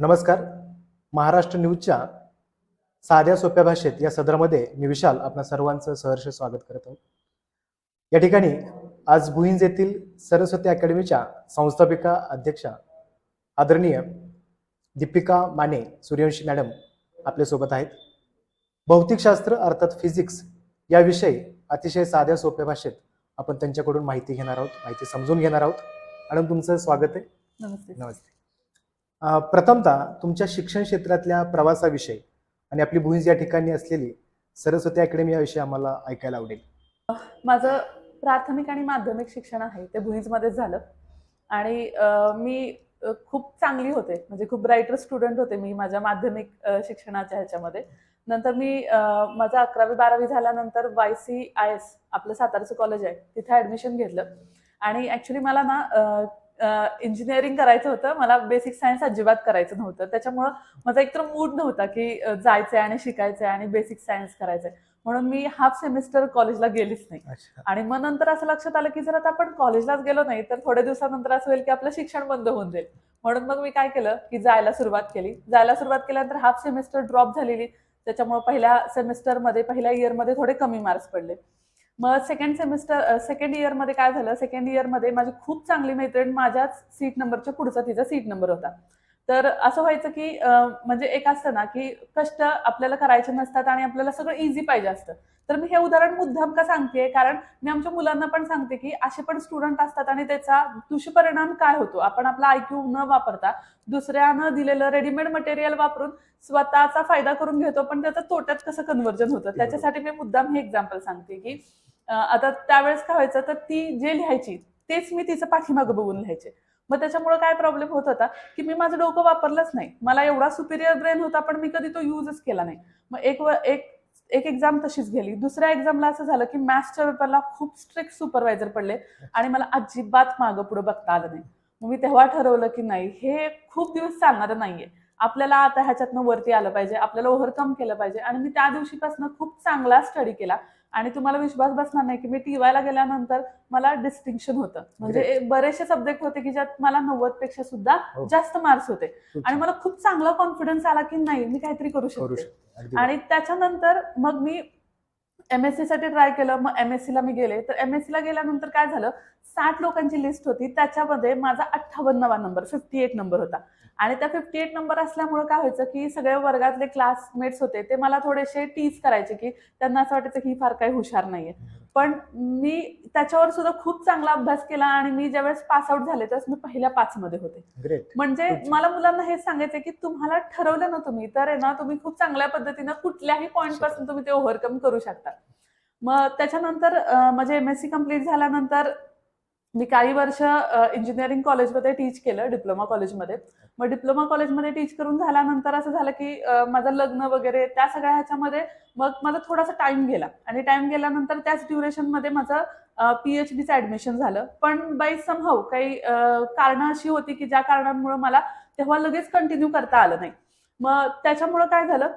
नमस्कार. महाराष्ट्र न्यूजच्या साध्या सोप्या भाषेत या सदरामध्ये मी विशाल आपल्या सर्वांचं सहर्ष स्वागत करत आहोत. या ठिकाणी आज भुईंज येथील सरस्वती अकॅडमीच्या संस्थापिका अध्यक्षा आदरणीय दीपिका माने सूर्यवंशी मॅडम आपल्यासोबत आहेत. भौतिकशास्त्र अर्थात फिजिक्स याविषयी अतिशय साध्या सोप्या भाषेत आपण त्यांच्याकडून माहिती घेणार आहोत माहिती समजून घेणार आहोत. मॅडम तुमचं स्वागत आहे. नमस्ते. नमस्ते. प्रथमतः तुमच्या शिक्षण क्षेत्रातल्या प्रवासाविषयी आणि आपली भुईज या ठिकाणी असलेली सरस्वती अकॅडमी याविषयी आम्हाला ऐकायला आवडेल. माझं प्राथमिक आणि माध्यमिक शिक्षण आहे ते भुईजमध्येच झालं. आणि मी खूप चांगली होते. म्हणजे खूप ब्राईटर स्टुडंट होते मी माझ्या माध्यमिक शिक्षणाच्या ह्याच्यामध्ये. नंतर मी माझं अकरावी बारावी झाल्यानंतर वाय सी आय एस आपलं सातारचं कॉलेज आहे तिथे ॲडमिशन घेतलं. आणि ॲक्च्युली मला ना इंजिनिअरिंग करायचं होतं. मला बेसिक सायन्स अजिबात करायचं नव्हतं. त्याच्यामुळं माझा एकतर मूड नव्हता की जायचंय आणि शिकायचंय आणि बेसिक सायन्स करायचंय. म्हणून मी हाफ सेमिस्टर कॉलेजला गेलीच नाही. आणि मग नंतर असं लक्षात आलं की जर आता आपण कॉलेजलाच गेलो नाही तर थोड्या दिवसानंतर असं होईल की आपलं शिक्षण बंद होऊन जाईल. म्हणून मग मी काय केलं की जायला सुरुवात केली. जायला सुरुवात केल्यानंतर हाफ सेमिस्टर ड्रॉप झालेली. त्याच्यामुळे पहिल्या सेमिस्टरमध्ये पहिल्या इयरमध्ये थोडे कमी मार्क्स पडले. मग सेकंड सेमिस्टर सेकंड इयरमध्ये काय झालं? सेकंड इयरमध्ये माझी खूप चांगली मैत्रीण माझ्याच सीट नंबरच्या पुढचा तिचा सीट नंबर होता. तर असं व्हायचं की म्हणजे एक असतं ना की कष्ट आपल्याला करायचे नसतात आणि आपल्याला सगळं इझी पाहिजे असतं. तर मी हे उदाहरण मुद्दाम का सांगते कारण मी आमच्या मुलांना पण सांगते की असे पण स्टुडंट असतात आणि त्याचा दुष्परिणाम काय होतो? आपण आपला आयक्यू न वापरता दुसऱ्यानं दिलेलं रेडीमेड मटेरियल वापरून स्वतःचा फायदा करून घेतो पण त्याचं तोट्यात कसं कन्व्हर्जन होतं? त्याच्यासाठी मी मुद्दाम हे एक्झाम्पल सांगते की आता त्यावेळेस काय व्हायचं तर ती जे लिहायची तेच मी तिचं पाठीमागं बघून लिहायचे. मग त्याच्यामुळे काय प्रॉब्लेम होत होता की मी माझं डोकं वापरलंच नाही. मला एवढा सुपिरियर ब्रेन होता पण मी कधी तो युजच केला नाही. मग एक व- एक एक एक्झाम तशीच गेली. दुसऱ्या एक्झामला असं झालं की मॅथ्सच्या पेपरला खूप स्ट्रिक्ट सुपरवायझर पडले आणि मला अजिबात मागं पुढे बघता आलं नाही. मग मी तेव्हा ठरवलं की नाही हे खूप दिवस चालणारं नाहीये. आपल्याला आता ह्याच्यातनं वरती आलं पाहिजे आपल्याला ओव्हरकम केलं पाहिजे. आणि मी त्या दिवशीपासून खूप चांगला स्टडी केला. आणि तुम्हाला विश्वास बसणार नाही की मी टीवायला गेल्यानंतर मला डिस्टिंक्शन होतं म्हणजे. बरेचसे सब्जेक्ट होते की ज्यात मला नव्वदपेक्षा सुद्धा हो. जास्त मार्क्स होते आणि. मला खूप चांगला कॉन्फिडन्स आला की नाही मी काहीतरी करू शकते आणि त्याच्यानंतर मग मी एम एस सी साठी ट्राय केलं मग एम एस सी ला मी गेले. तर एम एस सी ला गेल्यानंतर काय झालं? साठ लोकांची लिस्ट होती. त्याच्यामध्ये माझा अठ्ठावन्नवा नंबर फिफ्टी एट नंबर होता. आणि त्या फिफ्टी एट नंबर असल्यामुळे काय व्हायचं की सगळ्या वर्गातले क्लासमेट्स होते ते मला थोडेसे टीज करायचे की त्यांना असं वाटायचं की ही फार काही हुशार नाहीये. पण मी त्याच्यावर सुद्धा खूप चांगला अभ्यास केला आणि मी ज्यावेळेस पास आउट झाले त्यावेळेस मी पहिल्या पाच मध्ये होते. ग्रेट म्हणजे. मला मुलांना हे सांगायचं की तुम्हाला ठरवलं ना तुम्ही तर आहे ना तुम्ही खूप चांगल्या पद्धतीनं कुठल्याही पॉईंटपासून तुम्ही ते ओव्हरकम करू शकता. मग त्याच्यानंतर माझे एम एस सी कंप्लीट झाल्यानंतर मी काही वर्ष इंजिनिअरिंग कॉलेजमध्ये टीच केलं डिप्लोमा कॉलेजमध्ये मग डिप्लोमा कॉलेजमध्ये टीच करून झाल्यानंतर असं झालं की माझं लग्न वगैरे त्या सगळ्या ह्याच्यामध्ये मग माझा थोडासा टाइम गेला. आणि टाइम गेल्यानंतर त्याच ड्युरेशनमध्ये माझं पीएच डीचं ऍडमिशन झालं. पण बाय समहाऊ काही कारणं अशी होती की ज्या कारणांमुळे मला तेव्हा लगेच कंटिन्यू करता आलं नाही. मग त्याच्यामुळं काय झालं?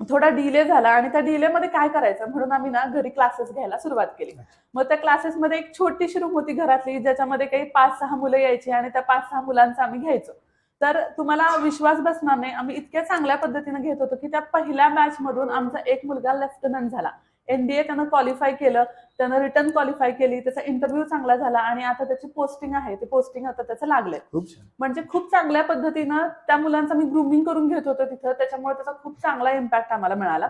थोडा डिले झाला आणि त्या डिलेमध्ये काय करायचं? म्हणून आम्ही ना घरी क्लासेस घ्यायला सुरुवात केली. मग त्या क्लासेसमध्ये एक छोटीशी रूम होती घरातली ज्याच्यामध्ये काही पाच सहा मुलं यायची आणि त्या पाच सहा मुलांचं आम्ही घ्यायचो. तर तुम्हाला विश्वास बसणार नाही आम्ही इतक्या चांगल्या पद्धतीने घेत होतो की त्या पहिल्या मॅच मधून आमचा एक मुलगा लेफ्टनंट झाला. एनडीए त्यानं क्वालिफाय केलं त्यानं रिटर्न क्वालिफाय केली त्याचा इंटरव्ह्यू चांगला झाला आणि आता त्याची पोस्टिंग आहे ते पोस्टिंग आता त्याचं लागलंय. म्हणजे खूप चांगल्या पद्धतीनं त्या मुलांचं मी ग्रुमिंग करून घेत होतो तिथं त्याच्यामुळे त्याचा खूप चांगला इम्पॅक्ट आम्हाला मिळाला.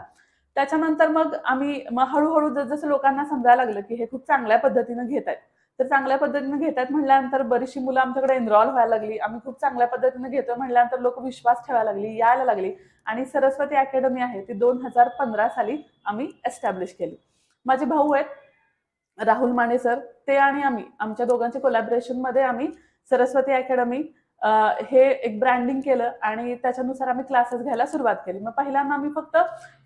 त्याच्यानंतर मग आम्ही हळूहळू जसं लोकांना समजायला लागलं की हे खूप चांगल्या पद्धतीनं घेत आहेत. तर चांगल्या पद्धतीने घेत आहेत म्हणल्यानंतर बरीचशी मुलं आमच्याकडे एनरॉल व्हायला लागली. आम्ही खूप चांगल्या पद्धतीने घेतोय म्हणल्यानंतर लोक विश्वास ठेवायला लागली यायला लागली. आणि सरस्वती अकॅडमी आहे ती दोन हजार पंधरा साली आम्ही एस्टॅब्लिश केली. माझे भाऊ आहेत राहुल माने सर ते आणि आम्ही आमच्या दोघांच्या कोलॅबरेशनमध्ये आम्ही सरस्वती अकॅडमी हे एक ब्रँडिंग केलं आणि त्याच्यानुसार आम्ही क्लासेस घ्यायला सुरुवात केली. मग पहिल्यांदा आम्ही फक्त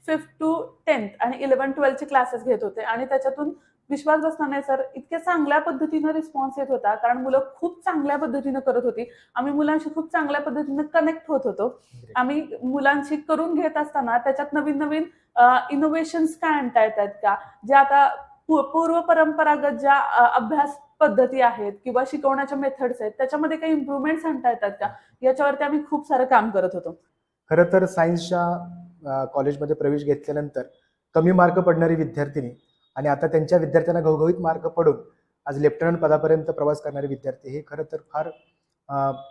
फिफ्थ टू टेन्थ आणि इलेव्हन ट्वेल्थचे क्लासेस घेत होते आणि त्याच्यातून विश्वास बसणार नाही सर. इतक्या चांगल्या पद्धतीनं रिस्पॉन्स येत होता. कारण मुलं खूप चांगल्या पद्धतीनं करत होती. आम्ही मुलांशी खूप चांगल्या पद्धतीनं कनेक्ट होत होतो. आम्ही मुलांशी करून घेत असताना त्याच्यात नवीन नवीन इनोव्हेशन्स काय आणता येतात का? जे आता पूर्व परंपरागत ज्या अभ्यास पद्धती आहेत किंवा शिकवण्याच्या मेथड्स आहेत त्याच्यामध्ये काही इम्प्रुव्हमेंट्स आणता येतात का? याच्यावरती आम्ही खूप सारं काम करत होतो. खरं तर सायन्सच्या कॉलेजमध्ये प्रवेश घेतल्यानंतर कमी मार्क पडणारी विद्यार्थिनी आणि आता त्यांच्या विद्यार्थ्यांना घवघवीत मार्क पडून आज लेफ्टनंट पदापर्यंत प्रवास करणारे विद्यार्थी हे खरं तर फार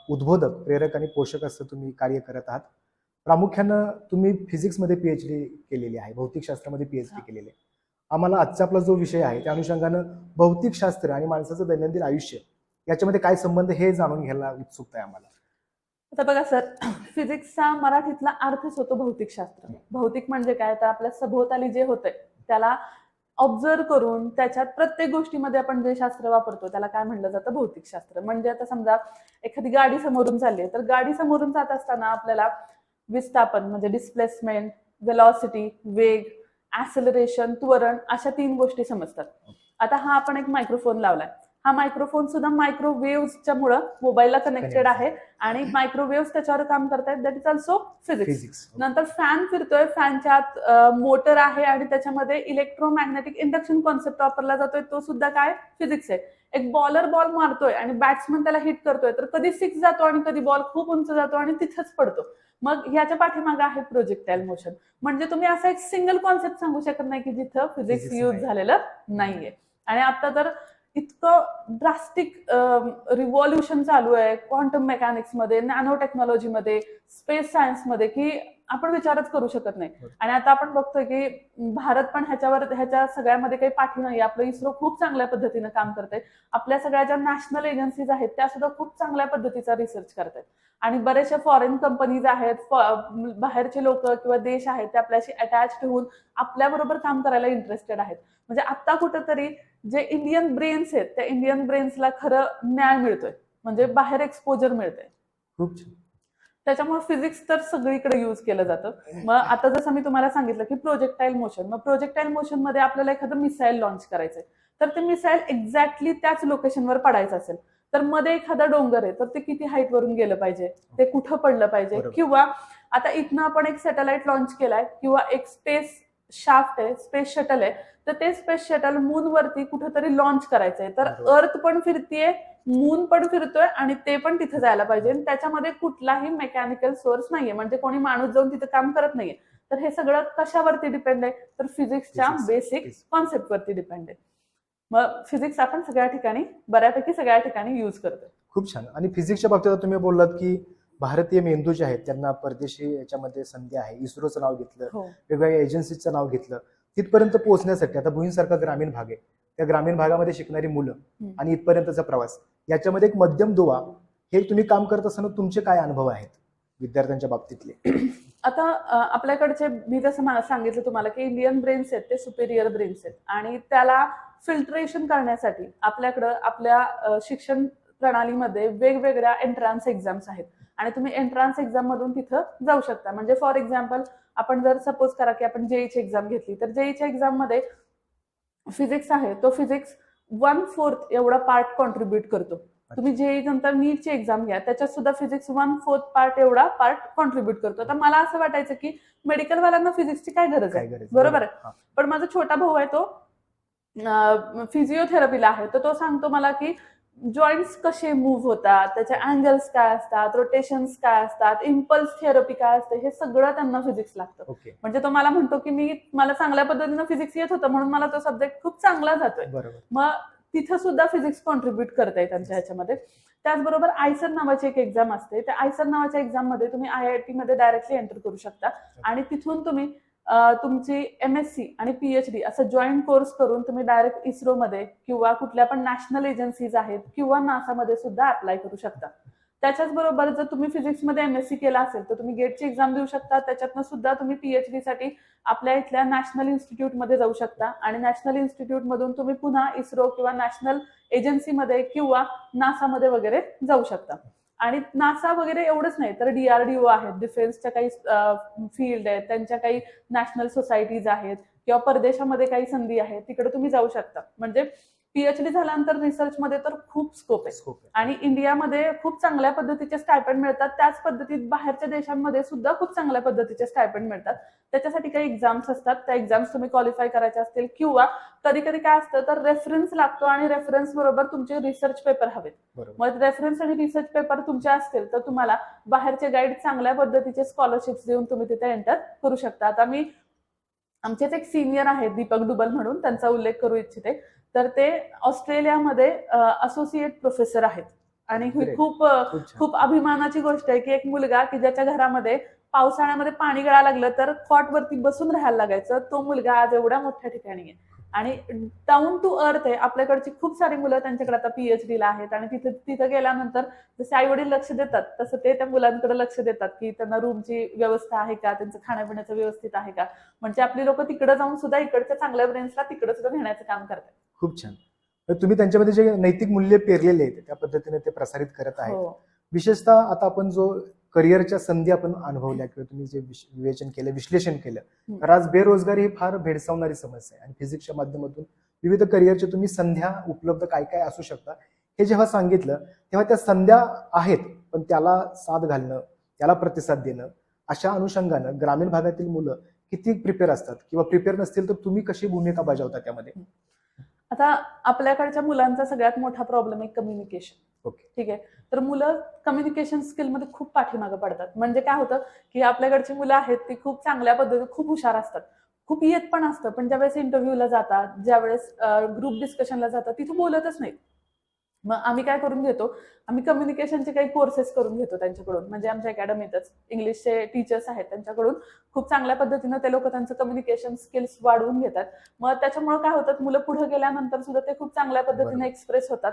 उद्बोधक प्रेरक आणि पोषक असं तुम्ही कार्य करत आहात. प्रामुख्यानं तुम्ही फिजिक्समध्ये पी एच डी केलेली आहे भौतिकशास्त्रामध्ये पी एच डी. केलेली आहे. आम्हाला आजचा आपला जो विषय आहे त्या अनुषंगानं भौतिकशास्त्र आणि माणसाचं दैनंदिन आयुष्य याच्यामध्ये काय संबंध हे जाणून घ्यायला उत्सुकता आहे आम्हाला. आता बघा सर फिजिक्सचा मराठीतला अर्थच होतो भौतिकशास्त्र. भौतिक म्हणजे काय? तर आपल्या सभोवताली जे होतंय त्याला ऑब्झर्व करून त्याच्यात प्रत्येक गोष्टीमध्ये आपण जे शास्त्र वापरतो त्याला काय म्हणलं जातं? भौतिकशास्त्र म्हणजे आता समजा एखादी गाडी समोरून चालली आहे तर गाडी समोरून जात असताना आपल्याला विस्थापन म्हणजे डिस्प्लेसमेंट वेलॉसिटी वेग ऍक्सेलरेशन त्वरण अशा तीन गोष्टी समजतात. आता हा आपण एक मायक्रोफोन लावलाय. हा मायक्रोफोन सुद्धा मायक्रोवेव्हच्या मुळे मोबाईलला कनेक्टेड. आहे. आणि मायक्रोवेव्ह त्याच्यावर काम करतायत. दॅट इज ऑल्सो फिजिक्स नंतर फॅन फिरतोय. फॅनच्या आत मोटर आहे आणि त्याच्यामध्ये इलेक्ट्रोमॅग्नेटिक इंडक्शन कॉन्सेप्ट वापरला जातोय. तो सुद्धा काय? फिजिक्स आहे. एक बॉलर बॉल मारतोय आणि बॅट्समन त्याला हिट करतोय. तर कधी सिक्स जातो आणि कधी बॉल खूप उंच जातो आणि तिथेच पडतो. मग ह्याच्या पाठीमागे आहे प्रोजेक्टाईल मोशन म्हणजे तुम्ही असा एक सिंगल कॉन्सेप्ट सांगू शकत नाही की जिथं फिजिक्स यूज. झालेलं नाहीये. आणि आता तर इतकं ड्रास्टिक रिव्हॉल्युशन चालू आहे क्वांटम मेकॅनिक्समध्ये नॅनो टेक्नॉलॉजी मध्ये स्पेस सायन्समध्ये की आपण विचारच करू शकत नाही. आणि आता आपण बघतोय की भारत पण ह्याच्यावर ह्याच्या सगळ्यामध्ये काही पाठी नाही आपलं इस्रो खूप चांगल्या पद्धतीनं काम करते आपल्या सगळ्या ज्या नॅशनल एजन्सीज आहेत त्या सुद्धा खूप चांगल्या पद्धतीचा रिसर्च करतात आणि बरेचशा फॉरेन कंपनीज आहेत बाहेरचे लोक किंवा देश आहेत ते आपल्याशी अटॅच होऊन आपल्याबरोबर काम करायला इंटरेस्टेड आहेत. म्हणजे आता कुठंतरी जे इंडियन ब्रेन्स आहेत त्या इंडियन ब्रेन्सला खरं न्याय मिळतोय. म्हणजे बाहेर एक्सपोजर मिळतंय. खूप छान. त्याच्यामुळे फिजिक्स तर सगळीकडे युज केलं जातं. मग आता जसं मी तुम्हाला सांगितलं की प्रोजेक्टाईल मोशन मग प्रोजेक्टाईल मोशनमध्ये आपल्याला एखादं मिसाईल लॉन्च करायचंय. तर ते मिसाईल एक्झॅक्टली त्याच लोकेशनवर पडायचं असेल. तर मध्ये एखादा डोंगर आहे तर ते किती हाईट वरून गेलं पाहिजे? ते कुठं पडलं पाहिजे. किंवा आता इथनं आपण एक सॅटेलाइट लॉन्च केलाय किंवा एक स्पेस शाफ्ट आहे स्पेस शटल आहे तर ते स्पेस शटल मून वरती कुठंतरी लॉन्च करायचंय. तर. अर्थ पण फिरतीये मून पण फिरतोय आणि ते पण तिथे जायला पाहिजे. आणि त्याच्यामध्ये कुठलाही मेकॅनिकल सोर्स नाहीये. म्हणजे कोणी माणूस जाऊन तिथे काम करत नाहीये. तर हे सगळं कशावरती डिपेंड आहे? तर फिजिक्सच्या. बेसिक. कॉन्सेप्ट वरती डिपेंड आहे. मग फिजिक्स आपण सगळ्या ठिकाणी बऱ्यापैकी सगळ्या ठिकाणी युज करतोय. खूप छान. आणि फिजिक्सच्या बाबतीत तुम्ही बोललात की भारतीय मेंदू जे आहेत त्यांना परदेशी याच्यामध्ये संधी आहे. इस्रोचं नाव घेतलं हो. वेगवेगळ्या एजन्सीचं नाव घेतलं. तिथपर्यंत पोहोचण्यासाठी आता भुईंसारखा ग्रामीण भाग आहे. त्या ग्रामीण भागामध्ये शिकणारी मुलं. आणि इथपर्यंतचा प्रवास. याच्यामध्ये एक मध्यम दुवा हे तुम्ही काम करत असताना तुमचे काय अनुभव आहेत विद्यार्थ्यांच्या बाबतीतले? आता आपल्याकडचे मी जसं मला सांगितलं तुम्हाला की इंडियन ब्रेन्स आहेत ते सुपेरियर ब्रेन्स आहेत. आणि त्याला फिल्ट्रेशन करण्यासाठी आपल्याकडं आपल्या शिक्षण प्रणालीमध्ये वेगवेगळ्या एंट्रान्स एक्झाम्स आहेत. आणि तुम्ही एंट्रान्स एक्झाम मधून तिथं जाऊ शकता. म्हणजे फॉर एक्झाम्पल आपण जर सपोज करा की आपण जेईची एक्झाम घेतली तर जेईच्या एक्झाममध्ये फिजिक्स आहे. तो फिजिक्स वन फोर्थ एवढा पार्ट कॉन्ट्रीब्युट करतो. तुम्ही जेई नंतर नीटची एक्झाम घ्या त्याच्यात सुद्धा फिजिक्स वन फोर्थ पार्ट एवढा पार्ट कॉन्ट्रीब्युट करतो. आता मला असं वाटायचं की मेडिकल वाल्यांना फिजिक्सची काय गरज आहे? बरोबर आहे. पण माझा छोटा भाऊ आहे तो फिजिओथेरपीला आहे. तर तो सांगतो मला की जॉईंट्स कसे मूव्ह होतात त्याचे अँगल्स काय असतात रोटेशन्स काय असतात इम्पल्स थेरपी काय असते हे सगळं त्यांना फिजिक्स लागतं. ओके म्हणजे तो मला म्हणतो की मी मला चांगल्या पद्धतीनं फिजिक्स येत होतं म्हणून मला तो सब्जेक्ट खूप चांगला जातोय. बरोबर. मग तिथं सुद्धा फिजिक्स कॉन्ट्रीब्युट करता येईल त्यांच्या ह्याच्यामध्ये. त्याचबरोबर आयसर नावाची एक एक्झाम असते. त्या आयसर नावाच्या एक्झाममध्ये तुम्ही आय आय टी मध्ये डायरेक्टली एंटर करू शकता. आणि तिथून तुम्ही तुमची एम एस सी आणि पीएचडी असं जॉईंट कोर्स करून तुम्ही डायरेक्ट इस्रोमध्ये किंवा कुठल्या पण नॅशनल एजन्सीज आहेत किंवा नासामध्ये सुद्धा अप्लाय करू शकता. त्याच्याच बरोबर जर तुम्ही फिजिक्समध्ये एमएससी केला असेल तर तुम्ही गेटची एक्झाम देऊ शकता. त्याच्यातनं सुद्धा तुम्ही पीएचडी साठी आपल्या इथल्या नॅशनल इन्स्टिट्यूटमध्ये जाऊ शकता आणि नॅशनल इन्स्टिट्यूटमधून तुम्ही पुन्हा इस्रो किंवा नॅशनल एजन्सीमध्ये किंवा नासामध्ये वगैरे जाऊ शकता. आणि नासा वगैरे एवढंच नाही तर डीआरडीओ आहेत डिफेन्सच्या काही फील्ड आहेत त्यांच्या काही नॅशनल सोसायटीज आहेत किंवा परदेशामध्ये काही संधी आहेत तिकडे तुम्ही जाऊ शकता. म्हणजे पीएचडी झाल्यानंतर रिसर्चमध्ये तर खूप स्कोप आहे. आणि इंडियामध्ये खूप चांगल्या पद्धतीचे स्टायपेंड मिळतात. त्याच पद्धतीत बाहेरच्या देशांमध्ये सुद्धा खूप चांगल्या पद्धतीचे स्टायपेंड मिळतात. त्याच्यासाठी काही एक्झाम्स असतात. त्या एक्झाम्स तुम्ही क्वालिफाय करायचे असतील किंवा कधी कधी काय असतं तर रेफरन्स लागतो आणि रेफरन्स बरोबर तुमचे रिसर्च पेपर हवेत. मग रेफरन्स आणि रिसर्च पेपर तुमचे असतील तर तुम्हाला बाहेरचे गाईड चांगल्या पद्धतीचे स्कॉलरशिप्स देऊन तुम्ही तिथे एंटर करू शकता. आता मी आमचेच एक सिनियर आहेत दीपक डुबल म्हणून. त्यांचा उल्लेख करू इच्छिते. तर ते ऑस्ट्रेलियामध्ये असोसिएट प्रोफेसर आहेत. आणि ही. खूप खूप अभिमानाची गोष्ट आहे की एक मुलगा की ज्याच्या घरामध्ये पावसाळ्यामध्ये पाणी गळा लागलं तर कॉटवरती बसून राहायला लागायचं. तो मुलगा आज एवढ्या मोठ्या ठिकाणी आहे. आणि डाऊन टू अर्थ आहे. आपल्याकडची खूप सारी मुलं त्यांच्याकडे आता पीएचडी ला आहेत. आणि तिथे तिथं गेल्यानंतर जसे आई वडील लक्ष देतात तसं ते त्या मुलांकडे लक्ष देतात की त्यांना रूमची व्यवस्था आहे का? त्यांचं खाण्यापिण्याचं व्यवस्थित आहे का? म्हणजे आपली लोक तिकडे जाऊन सुद्धा इकडच्या चांगल्या ब्रेन्सला तिकडे सुद्धा नेण्याचं काम करतात. खूप छान. तुम्ही त्यांच्यामध्ये जे नैतिक मूल्य पेरलेले आहेत त्या पद्धतीने ते प्रसारित करत आहेत. हो. विशेषतः आता आपण जो करिअरच्या संधी आपण अनुभवल्या किंवा तुम्ही जे विवेचन केलं विश्लेषण केलं. तर आज बेरोजगारी ही फार भेडसावणारी समस्या आहे. आणि फिजिक्सच्या माध्यमातून विविध करिअरच्या तुम्ही संध्या उपलब्ध काय काय असू शकतात हे जेव्हा सांगितलं तेव्हा त्या संध्या आहेत पण त्याला साथ घालणं त्याला प्रतिसाद देणं अशा अनुषंगानं ग्रामीण भागातील मुलं किती प्रिपेअर असतात किंवा प्रिपेअर नसतील तर तुम्ही कशी भूमिका बजावता त्यामध्ये? आता आपल्याकडच्या मुलांचा सगळ्यात मोठा प्रॉब्लेम आहे कम्युनिकेशन ओके ठीक आहे? तर मुलं कम्युनिकेशन स्किलमध्ये खूप पाठीमागे पडतात. म्हणजे काय होतं की आपल्याकडची मुलं आहेत ती खूप चांगल्या पद्धतीने खूप हुशार असतात. खूप येत पण असतं पण ज्यावेळेस इंटरव्ह्यूला जातात ज्यावेळेस ग्रुप डिस्कशनला जातात तिथं बोलतच नाहीत. मग आम्ही काय करून घेतो? आम्ही कम्युनिकेशनचे काही कोर्सेस करून घेतो त्यांच्याकडून. म्हणजे आमच्या अकॅडमीतच इंग्लिशचे टीचर्स आहेत त्यांच्याकडून. खूप चांगल्या पद्धतीनं ते लोक त्यांचं कम्युनिकेशन स्किल्स वाढवून घेतात. मग त्याच्यामुळे काय होतं मुलं पुढे गेल्यानंतर सुद्धा ते खूप चांगल्या. पद्धतीने एक्सप्रेस होतात.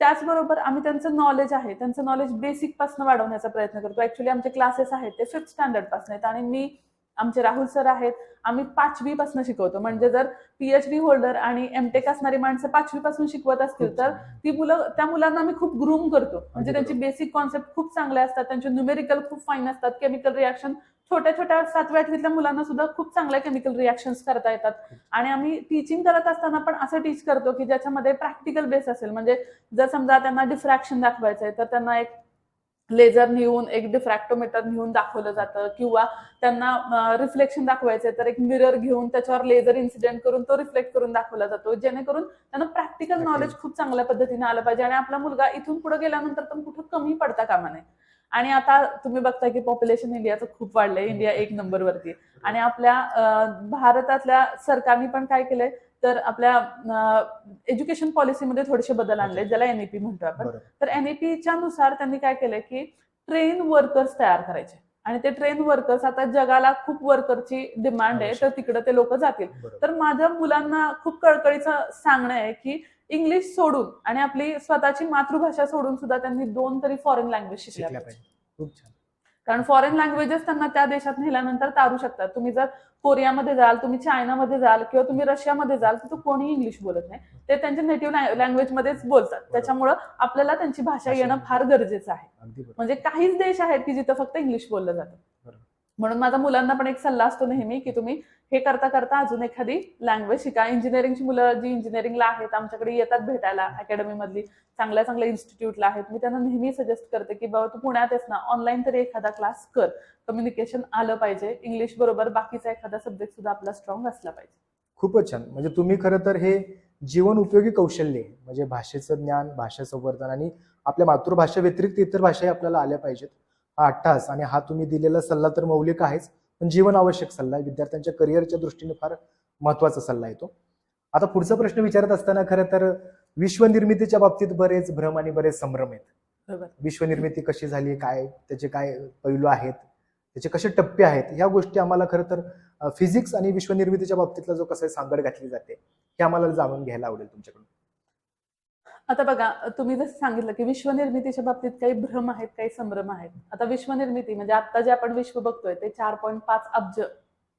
त्याचबरोबर आम्ही त्यांचं नॉलेज आहे. त्यांचं नॉलेज बेसिकपासून वाढवण्याचा प्रयत्न करतो. ऍक्च्युली आमचे क्लासेस आहेत ते फिफ्थ स्टँडर्डपासून आहेत. आणि मी आमचे राहुल सर आहेत आम्ही पाचवी पासून शिकवतो. म्हणजे जर पीएचडी होल्डर आणि एमटेक असणारी माणसं पाचवी पासून शिकवत असतील तर ती मुलं त्या मुलांना आम्ही खूप ग्रूम करतो. म्हणजे त्यांची बेसिक कॉन्सेप्ट खूप चांगले असतात. त्यांचे न्यूमेरिकल खूप फाईन असतात. केमिकल रिॲक्शन छोट्या छोट्या सातव्या आठवीतल्या मुलांना सुद्धा खूप चांगल्या केमिकल रिॲक्शन्स करता येतात. आणि आम्ही टीचिंग करत असताना पण असं टीच करतो की ज्याच्यामध्ये प्रॅक्टिकल बेस असेल. म्हणजे जर समजा त्यांना डिफ्रॅक्शन दाखवायचं आहे तर त्यांना एक लेझर नेऊन एक डिफ्रॅक्टोमीटर नेऊन दाखवलं जातं किंवा त्यांना रिफ्लेक्शन दाखवायचंय तर एक मिरर घेऊन त्याच्यावर लेझर इन्सिडेंट करून तो रिफ्लेक्ट करून दाखवला जातो जेणेकरून त्यांना प्रॅक्टिकल. नॉलेज खूप चांगल्या पद्धतीने आलं पाहिजे आणि आपला मुलगा इथून पुढे गेल्यानंतर पण कुठं कमी पडता कामा नये. आणि आता तुम्ही बघताय की पॉप्युलेशन इंडियाचं खूप वाढलंय इंडिया एक नंबरवरती आणि आपल्या भारतातल्या सरकारने पण काय केलंय? तर आपल्या एज्युकेशन पॉलिसीमध्ये थोडेसे बदल आणले ज्याला एनईपी म्हणतो आपण. तर एनईपीच्या नुसार त्यांनी काय केलंय की ट्रेन वर्कर्स तयार करायचे. आणि ते ट्रेन वर्कर्स आता जगाला खूप वर्करची डिमांड आहे तर तिकडे ते लोक जातील. तर माझ्या मुलांना खूप कळकळीचं सांगणं आहे की इंग्लिश सोडून आणि आपली स्वतःची मातृभाषा सोडून सुद्धा त्यांनी दोन तरी फॉरेन लँग्वेज शिकल्या पाहिजे खूप छान. कारण फॉरेन लँग्वेजेस त्यांना त्या देशात नेल्यानंतर तारू शकतात. तुम्ही जर कोरियामध्ये जाल तुम्ही चायनामध्ये जाल किंवा तुम्ही रशियामध्ये जाल तिथं कोणीही इंग्लिश बोलत नाही. ते त्यांच्या नेटिव्ह लँग्वेजमध्येच बोलतात. त्याच्यामुळं आपल्याला त्यांची भाषा येणं फार गरजेचं आहे. म्हणजे काहीच देश आहेत की जिथं फक्त इंग्लिश बोललं जातं. म्हणून माझा मुलांना पण एक सल्ला असतो नेहमी की तुम्ही हे करता करता अजून एखादी लँग्वेज शिका. इंजिनिअरिंगची मुलं जी इंजिनिअरिंगला आहेत आमच्याकडे येतात भेटायला अकॅडमी मधली. चांगल्या चांगल्या इन्स्टिट्यूटला आहेत. मी त्यांना नेहमी सजेस्ट करते की बाबा तू पुण्यात आहेस ना ऑनलाईन तरी एखादा क्लास कर. कम्युनिकेशन आलं पाहिजे. इंग्लिश बरोबर बाकीचा एखादा सब्जेक्ट सुद्धा आपला स्ट्रॉंग असला पाहिजे. खूपच छान. म्हणजे तुम्ही खरं तर हे जीवन उपयोगी कौशल्य म्हणजे भाषेचं ज्ञान भाषा संवर्धन आणि आपल्या मातृभाषे व्यतिरिक्त इतर भाषाही आपल्याला आल्या पाहिजेत. हा अट्टास आणि हा तुम्ही दिलेला सल्ला तर मौलिक आहेच पण जीवन आवश्यक सल्ला आहे. विद्यार्थ्यांच्या करिअरच्या दृष्टीने फार महत्त्वाचा सल्ला येतो आता पुढचा प्रश्न विचारत असताना खरं तर विश्वनिर्मितीच्या बाबतीत बरेच भ्रम आणि बरेच संभ्रम आहेत. विश्वनिर्मिती कशी झाली काय त्याचे काय पैलू आहेत त्याचे कसे टप्पे आहेत ह्या गोष्टी आम्हाला खरं तर फिजिक्स आणि विश्वनिर्मितीच्या बाबतीतला जो कसा सांगड घातली जाते हे आम्हाला जाणून घ्यायला आवडेल तुमच्याकडून. आता बघा तुम्ही जसं सांगितलं की विश्वनिर्मितीच्या बाबतीत काही भ्रम आहेत काही संभ्रम आहेत. आता विश्वनिर्मिती म्हणजे आता जे आपण विश्व बघतोय ते चार पॉईंट पाच अब्ज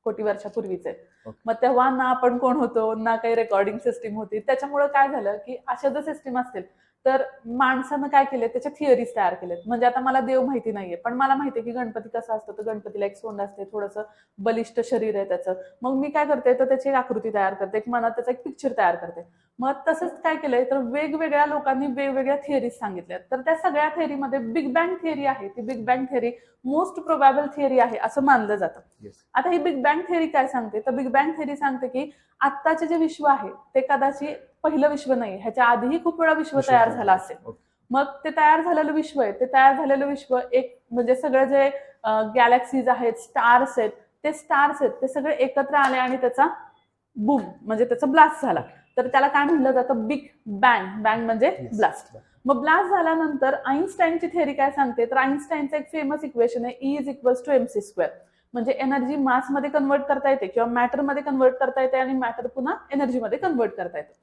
कोटी वर्षापूर्वीचे. Okay. मग तेव्हा ना आपण कोण होतो ना काही रेकॉर्डिंग सिस्टीम होती. त्याच्यामुळे काय झालं की अशा जर सिस्टीम असतील तर माणसानं काय केले त्याच्या थिअरीज तयार केलेत. म्हणजे आता मला देव माहिती नाहीये पण मला माहिती आहे की गणपती कसा असतो? तर गणपतीला एक सोंड असते थोडंसं बलिष्ठ शरीर आहे त्याचं. मग मी काय करते? तर त्याची एक आकृती तयार करते एक मनात त्याचा एक पिक्चर तयार करते. मग तसंच काय केलंय? तर वेगवेगळ्या लोकांनी वेगवेगळ्या थिअरीज सांगितल्यात. तर त्या सगळ्या थिअरीमध्ये बिग बँग थिअरी आहे. ती big bang theory most probable theory आहे असं मानलं जातं. आता ही बिग बँग थिअरी काय सांगते? तर बिग बँग थिअरी सांगते की आत्ताचे जे विश्व आहे ते कदाचित पहिलं विश्व नाही ह्याच्या आधीही खूप वेळा विश्व तयार झालं. असेल. मग ते तयार झालेलं विश्व आहे. ते तयार झालेलं विश्व एक म्हणजे सगळे जे गॅलेक्सीज आहेत स्टार्स आहेत ते स्टार्स आहेत. ते सगळे एकत्र आले आणि त्याचा बूम म्हणजे त्याचा ब्लास्ट झाला. तर त्याला काय म्हणलं जातं? बिग बँग बँग म्हणजे. ब्लास्ट मग ब्लास्ट झाल्यानंतर आईन्स्टाईनची थेअरी काय सांगते? तर आईन्स्टाईनचं एक फेमस इक्वेशन आहे. E is equals to M C square म्हणजे एनर्जी मासमध्ये कन्वर्ट करता येते किंवा मॅटरमध्ये कन्वर्ट करता येते आणि मॅटर पुन्हा एनर्जीमध्ये कन्वर्ट करता येते.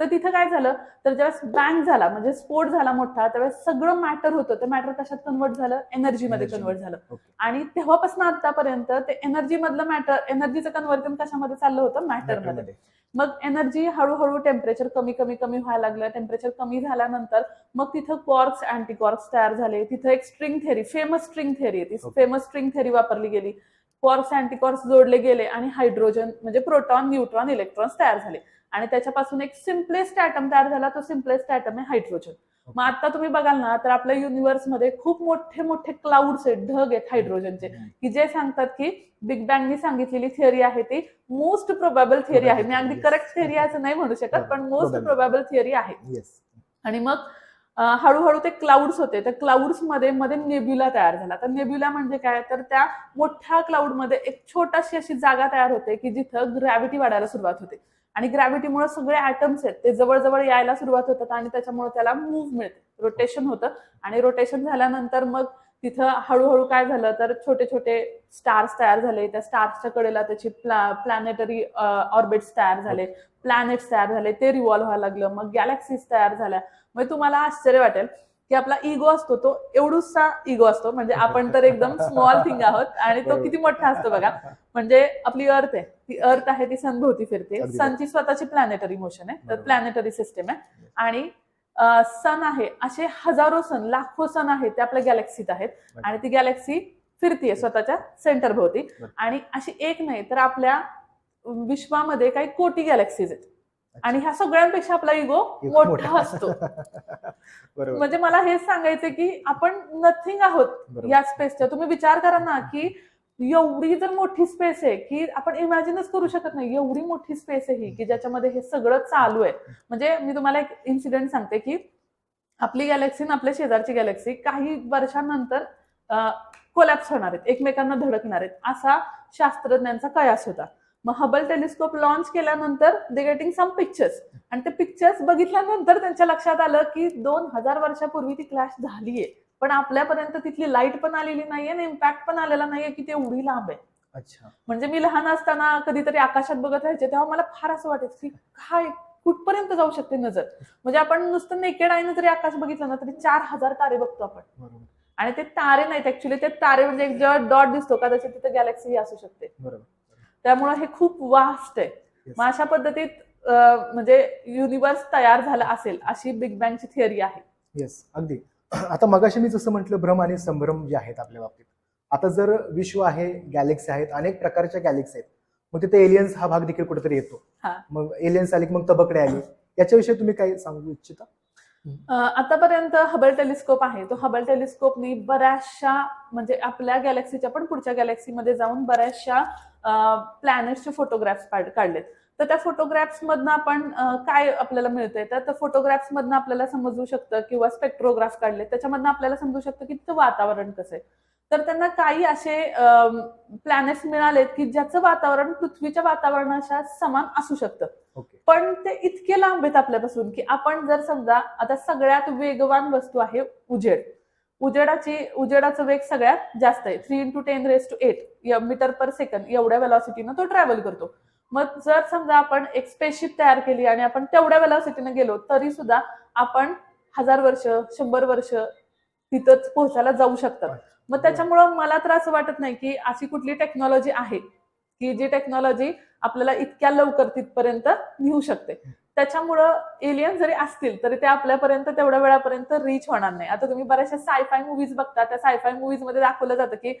तर तिथं काय झालं? तर ज्यावेळेस बँक झाला म्हणजे स्फोट झाला मोठा त्यावेळेस सगळं मॅटर होतं. ते मॅटर कशात कन्वर्ट झालं? एनर्जीमध्ये. कन्वर्ट झालं. आणि तेव्हापासून आतापर्यंत ते एनर्जी मधलं मॅटर एनर्जीचं कन्वर्जन कशामध्ये चाललं होतं? मॅटरमध्ये. मग एनर्जी हळूहळू टेम्परेचर कमी कमी कमी व्हायला लागलं. टेम्परेचर कमी झाल्यानंतर मग तिथं कॉर्क्स अँटी कॉर्क्स तयार झाले. तिथं एक string theory famous string theory ती. फेमस स्ट्रिंग थेरी वापरली गेली. कॉर्क्स अँटी कॉर्क्स जोडले गेले आणि हायड्रोजन म्हणजे प्रोटॉन न्यूट्रॉन इलेक्ट्रॉन्स तयार झाले. आणि त्याच्यापासून एक सिम्पलेस्ट ॲटम तयार झाला तो सिम्पलेस्ट ॲटम आहे हायड्रोजन मग आता तुम्ही बघाल ना तर आपल्या युनिव्हर्समध्ये खूप मोठे मोठे क्लाउड्स आहेत ढग आहेत हायड्रोजनचे की जे सांगतात की बिग बँगनी सांगितलेली थिअरी आहे ती मोस्ट प्रोबॅबल थिअरी आहे. मी अगदी. करेक्ट थिअरी असं नाही म्हणू शकत पण मोस्ट. प्रोबॅबल थिअरी आहे. आणि मग हळूहळू ते क्लाउड्स होते. त्या क्लाउड्समध्ये मध्ये नेब्युला तयार झाला. तर नेब्युला म्हणजे काय? तर त्या मोठ्या क्लाउडमध्ये एक छोटाशी अशी जागा तयार होते की जिथं ग्रॅव्हिटी वाढायला सुरुवात होते. आणि ग्रॅव्हिटीमुळे सगळे ऍटम्स आहेत ते जवळजवळ यायला सुरुवात होतात आणि त्याच्यामुळे त्याला मूव्ह मिळते. रोटेशन होतं आणि रोटेशन झाल्यानंतर मग तिथं हळूहळू काय झालं तर छोटे छोटे स्टार्स तयार झाले. त्या स्टार्सच्या कडेला त्याची प्ला प्लॅनेटरी ऑर्बिट्स तयार झाले. प्लॅनेट्स तयार झाले ते रिव्हॉल्व्ह व्हायला लागलं. मग गॅलेक्सीज तयार झाल्या. मग तुम्हाला आश्चर्य वाटेल की आपला इगो असतो तो एवढूसा इगो असतो. म्हणजे आपण तर एकदम स्मॉल थिंग आहोत आणि तो. किती मोठा असतो बघा. म्हणजे आपली अर्थ आहे. ती अर्थ आहे ती सनभोवती फिरते. अगदी सनची स्वतःची प्लॅनेटरी मोशन आहे. तर. प्लॅनेटरी सिस्टम आहे. आणि सन आहे. असे हजारो सन लाखो सन आहेत ते आपल्या गॅलेक्सीत आहेत. आणि ती गॅलेक्सी फिरतीये स्वतःच्या सेंटर भोवती. आणि अशी एक नाही तर आपल्या विश्वामध्ये काही कोटी गॅलेक्सीज आहेत. आणि ह्या सगळ्यांपेक्षा आपला इगो मोठा असतो. म्हणजे मला हेच सांगायचं की आपण नथिंग आहोत. या स्पेसच्या तुम्ही विचार करा ना की एवढी जर मोठी स्पेस आहे की आपण इमॅजिनच करू शकत नाही. एवढी मोठी स्पेस आहे ही की ज्याच्यामध्ये हे सगळं चालू आहे. म्हणजे मी तुम्हाला एक इन्सिडेंट सांगते की आपली गॅलेक्सी आणि आपल्या शेजारची गॅलेक्सी काही वर्षांनंतर कोलॅप्स होणार आहेत. एकमेकांना धडकणार आहेत. असा शास्त्रज्ञांचा कयास होता. मग हबल टेलिस्कोप लॉन्च केल्यानंतर दे गेटिंग सम पिक्चर्स आणि ते पिक्चर्स बघितल्यानंतर त्यांच्या लक्षात आलं की दोन हजार वर्षापूर्वी ती क्लॅश झालीये. पण आपल्यापर्यंत तिथली लाइट पण आलेली नाहीये आणि इम्पॅक्ट पण आलेला नाहीये की ते एवढी लांब आहे. अच्छा. म्हणजे मी लहान असताना कधीतरी आकाशात बघत राहायचे तेव्हा मला फार असं वाटायचं की काय कुठपर्यंत जाऊ शकते नजर? म्हणजे आपण नुसतं नेकेड आईनं जरी आकाश बघितलं ना तरी चार हजार तारे बघतो आपण. आणि ते तारे नाहीत ऍक्च्युली ते तारे म्हणजे एक जेव्हा डॉट दिसतो का त्याच्या तिथे गॅलेक्सी असू शकते. बरोबर. त्यामुळे हे खूप वास्ट आहे. मग अशा पद्धतीत म्हणजे युनिव्हर्स तयार झाला असेल अशी बिग बँगची थिअरी आहे. येस अगदी. आता मगाशी मी जसं म्हटलं भ्रम आणि संभ्रम जे आहेत आपल्या बाबतीत. आता जर विश्व आहे गॅलेक्सी आहेत अनेक प्रकारच्या गॅलेक्सी आहेत मग तिथे एलियन्स हा भाग देखील कुठेतरी येतो. हा. मग एलियन्स आले की मग तबकडे आले. याच्याविषयी तुम्ही काय सांगू इच्छिता? आतापर्यंत हबल टेलिस्कोप आहे. तो हबल टेलिस्कोपनी बऱ्याचशा म्हणजे आपल्या गॅलेक्सीच्या पण पुढच्या गॅलेक्सीमध्ये जाऊन बऱ्याचशा प्लॅनेट्सचे फोटोग्राफ्स काढलेत. तर त्या फोटोग्राफ्समधनं आपण काय आपल्याला मिळतंय? तर फोटोग्राफ्समधनं फोटोग्राफ्स मधनं आपल्याला समजू शकतं किंवा स्पेक्ट्रोग्राफ काढले त्याच्यामधनं आपल्याला समजू शकतं की तिथं वातावरण कसं आहे. तर त्यांना काही असे प्लॅनेट्स मिळालेत की ज्याचं वातावरण पृथ्वीच्या वातावरणाच्या समान असू शकतं. पण ते इतके लांब आहेत आपल्यापासून की आपण जर समजा आता सगळ्यात वेगवान वस्तू आहे उजेड. उजेडाची उजेडाचं वेग सगळ्यात जास्त आहे. Three into ten raise to eight meter per second एवढ्या वेलॉसिटीनं तो ट्रॅव्हल करतो. मग जर समजा आपण एक स्पेसशिप तयार केली आणि आपण तेवढ्या वेलॉसिटीनं गेलो तरी सुद्धा आपण हजार वर्ष शंभर वर्ष तिथंच पोहोचायला जाऊ शकतात. मग त्याच्यामुळं मला तर असं वाटत नाही की अशी कुठली टेक्नॉलॉजी आहे. की जी टेक्नॉलॉजी आपल्याला इतक्या लवकर तिथपर्यंत नेऊ शकते. त्याच्यामुळं एलियन जरी असतील तरी ते आपल्यापर्यंत तेवढ्या वेळापर्यंत रीच होणार नाही. आता तुम्ही बऱ्याचशा सायफाय मुव्हीज बघता त्या सायफाय मुव्हीजमध्ये दाखवलं जातं की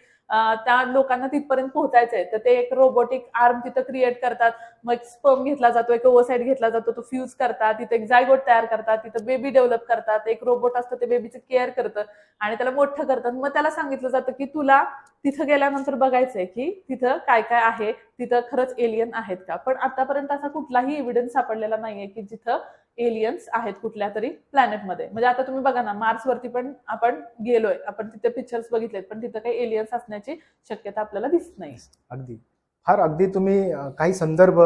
त्या लोकांना तिथपर्यंत पोहोचायचंय तर ते एक रोबोटिक आर्म तिथं क्रिएट करतात. मग एक स्पर्म घेतला जातो एक ओव्हरसाईड घेतला जातो तो फ्यूज करतात. तिथे एक जायगोट तयार करतात. तिथं बेबी डेव्हलप करतात. एक रोबोट असतं ते बेबीचं केअर करतं आणि त्याला मोठं करतात. मग त्याला सांगितलं जातं की तुला तिथं गेल्यानंतर बघायचंय की तिथं काय काय आहे तिथं खरंच एलियन आहेत का? पण आतापर्यंत असा कुठलाही एव्हिडन्स सापडलेला नाहीये की जिथं एलियन्स आहेत कुठल्या तरी प्लॅनेटमध्ये म्हणजे आता तुम्ही बघा ना मार्सवरती पण आपण गेलोय आपण तिथे पिक्चर्स बघितलेत पण तिथं काही एलियन्स असण्याची शक्यता आपल्याला दिसत नाही. अगदी. फार अगदी तुम्ही काही संदर्भ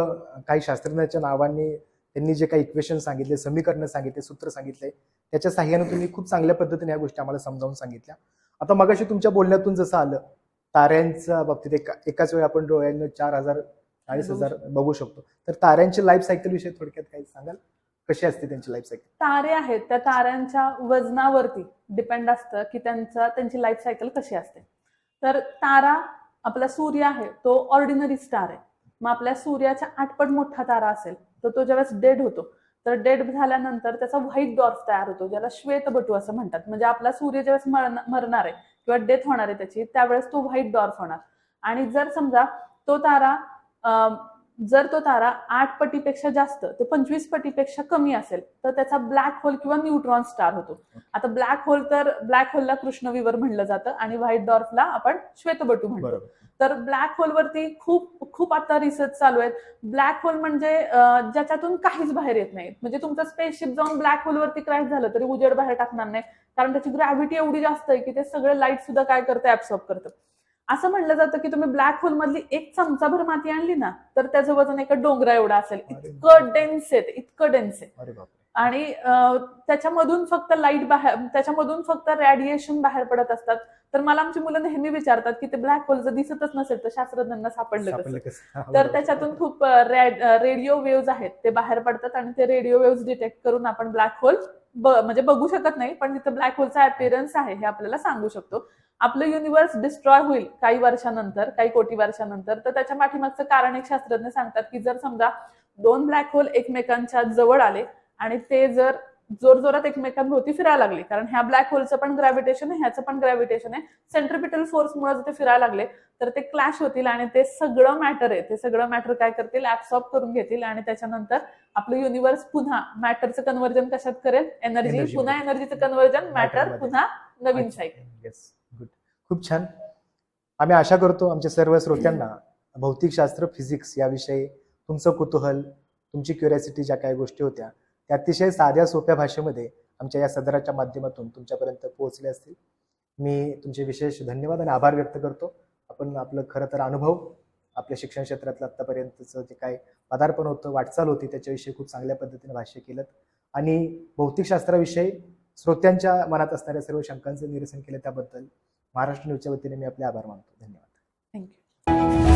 काही शास्त्रज्ञाच्या नावांनी त्यांनी जे काही इक्वेशन सांगितले समीकरणं सांगितले सूत्र सांगितले त्याच्या साह्याने तुम्ही खूप चांगल्या पद्धतीने या गोष्टी आम्हाला समजावून सांगितल्या. आता मगाशी तुमच्या बोलण्यातून जसं आलं ताऱ्यांच्या बाबतीत एका एकाच वेळी आपण डोळ्यांना चार हजार चाळीस बघू हजार बघू शकतो. तर ताऱ्यांची लाईफ सायकल विषयी थोडक्यात काही सांगाल? कशी असते त्यांची लाईफ सायकल तारे आहेत त्या ताऱ्यांच्या वजनावरती डिपेंड असतं की त्यांचा त्यांची लाईफ सायकल कशी असते. तर तारा आपला सूर्य आहे तो ऑर्डिनरी स्टार आहे. मग आपल्या सूर्याच्या आठपट मोठा तारा असेल तर तो ज्यावेळेस डेड होतो तर डेड झाल्यानंतर त्याचा व्हाईट डॉर्फ तयार होतो ज्याला श्वेतबटू असं म्हणतात. म्हणजे आपला सूर्य ज्यावेळेस मरण- मरणार आहे किंवा डेथ होणार आहे त्याची त्यावेळेस तो व्हाईट डॉर्फ होणार. आणि जर समजा तो तारा जर तो तारा आठ पटीपेक्षा जास्त ते पंचवीस पटीपेक्षा कमी असेल तर त्याचा ब्लॅक होल किंवा न्यूट्रॉन स्टार होतो. आता ब्लॅक होल तर ब्लॅक होलला कृष्णविवर म्हणलं जातं आणि व्हाईट डॉर्फला आपण श्वेतबटू म्हणतो. तर ब्लॅक होलवरती खूप खूप आता रिसर्च चालू आहेत. ब्लॅक होल म्हणजे ज्याच्यातून काहीच बाहेर येत नाही. म्हणजे तुमचं स्पेसशिप जाऊन ब्लॅक होलवरती क्रॅश झालं तरी उजेड बाहेर टाकणार नाही. कारण त्याची ग्रॅव्हिटी एवढी जास्त आहे की ते सगळे लाइट सुद्धा काय करतं ऍब्सॉर्ब करतं. असं म्हणलं जातं की तुम्ही ब्लॅक होल मधली एक चमचाभर माती आणली ना तर त्याचं वजन एका डोंगरा एवढा असेल. इतकं डेन्स आहे इतकं डेन्स आहे. आणि त्याच्यामधून फक्त लाइट बाहेर त्याच्यामधून फक्त रेडिएशन बाहेर पडत असतात. तर मला आमची मुलं नेहमी विचारतात की ते ब्लॅक होल जर दिसतच नसेल तर शास्त्रज्ञांना सापडलं कसं? तर. त्याच्यातून खूप रेडिओ वेव्ज आहेत. ते बाहेर पडतात आणि ते रेडिओ वेव्ज डिटेक्ट करून आपण ब्लॅक होल म्हणजे बघू शकत नाही पण तिथं ब्लॅक होलचा अपिअरन्स आहे हे आपल्याला सांगू शकतो. आपलं युनिव्हर्स डिस्ट्रॉय होईल काही वर्षानंतर काही कोटी वर्षानंतर. तर त्याच्या पाठीमागचं कारण एक शास्त्रज्ञ सांगतात की जर समजा दोन ब्लॅक होल एकमेकांच्या जवळ आले आणि ते जर जोर जोरात एकमेकांभोवती फिरायला लागले. कारण ह्या ब्लॅक होलचं पण ग्रॅव्हिटेशन आहे ह्याचं पण ग्रॅव्हिटेशन आहे. सेंट्रिपिटल फोर्समुळे जर ते फिरायला लागले तर ते क्लॅश होतील आणि ते सगळं मॅटर आहे. ते सगळं मॅटर काय करतील? ऍब्सॉर्ब करून घेतील आणि त्याच्यानंतर आपलं युनिव्हर्स पुन्हा मॅटरचं कन्वर्जन कशात करेल? एनर्जी पुन्हा. एनर्जीचं कन्वर्जन मॅटर. पुन्हा नवीन सायकल येस गुड खूप छान. आम्ही आशा करतो आमच्या सर्व श्रोत्यांना भौतिकशास्त्र फिजिक्स याविषयी तुमचं कुतूहल तुमची क्युरियासिटी ज्या काही गोष्टी होत्या त्या अतिशय साध्या सोप्या भाषेमध्ये आमच्या या सदराच्या माध्यमातून तुमच्यापर्यंत पोहोचले असतील. मी तुमचे विशेष धन्यवाद आणि आभार व्यक्त करतो. आपण आपलं खरं तर अनुभव आपल्या शिक्षण क्षेत्रातलं आत्तापर्यंतचं जे काय पदार्पण होतं वाटचाल होती त्याच्याविषयी खूप चांगल्या पद्धतीने भाष्य केलं आणि भौतिकशास्त्राविषयी श्रोत्यांच्या मनात असणाऱ्या सर्व शंकांचं निरसन केलं त्याबद्दल महाराष्ट्र न्यूजच्या वतीने मी आपले आभार मानतो. धन्यवाद. थँक्यू